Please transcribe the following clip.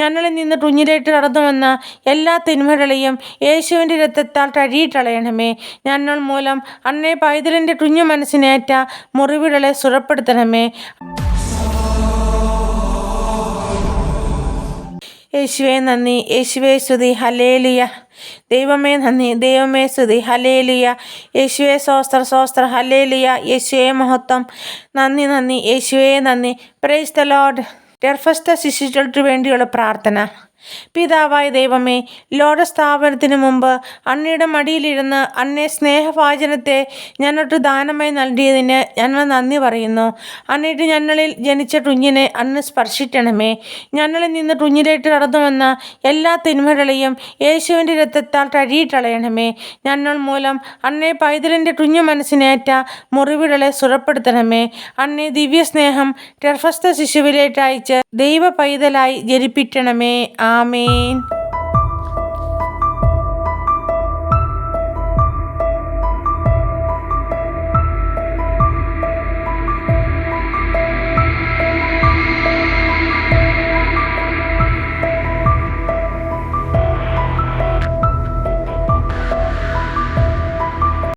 ഞങ്ങളിൽ നിന്ന് തുഞ്ഞിലേറ്റ് നടന്നു വന്ന എല്ലാ തിന്മകളെയും യേശുവിന്റെ രക്തത്താൽ കഴിയിട്ടളയണമേ ഞങ്ങൾ മൂലം അന്നേ പൈതലിന്റെ കുഞ്ഞു മനസ്സിനേറ്റ മുറിവുകളെ സുഖപ്പെടുത്തണമേ. യേശുവേ നന്ദി യേശുവേ സ്തുതി ഹലേലിയ ദൈവമേ നന്ദി ദൈവമേ സ്തുതി ഹലേലിയ യേശുവേ സോസ്ത്ര സോസ്ത്ര ഹലേലിയ യേശുവേ മഹത്വം. നന്ദി നന്ദി യേശുവേ നന്ദി. പ്രൈസ് ദ ലോഡ് ഗർഭസ്ഥ ശിശുക്കൾക്ക് വേണ്ടിയുള്ള പ്രാർത്ഥന പിതാവായ ദൈവമേ ലോക സ്ഥാപനത്തിന് മുമ്പ് അണ്ണയുടെ മടിയിലിരുന്ന് അണ്ണെ സ്നേഹവാചനത്തെ ഞങ്ങൾക്ക് ദാനമായി നൽകിയതിന് ഞങ്ങൾ നന്ദി പറയുന്നു. അണ്ണയുടെ ഞങ്ങളിൽ ജനിച്ച കുഞ്ഞിനെ അന്ന് സ്പർശിക്കണമേ. ഞങ്ങളിൽ നിന്ന് കുഞ്ഞിലേക്ക് കടന്നുവന്ന എല്ലാ തിന്മകളെയും യേശുവിന്റെ രക്തത്താൽ കഴുകിക്കളയണമേ. ഞങ്ങൾ മൂലം അണ്ണെ പൈതലിന്റെ കുഞ്ഞു മനസ്സിനേറ്റ മുറിവുകളെ സുഖപ്പെടുത്തണമേ. അണ്ണെ ദിവ്യസ്നേഹം ഗർഭസ്ഥ ശിശുവിലേക്ക് അയച്ച് ദൈവ പൈതലായി ജനിപ്പിക്കണമേ. Amen.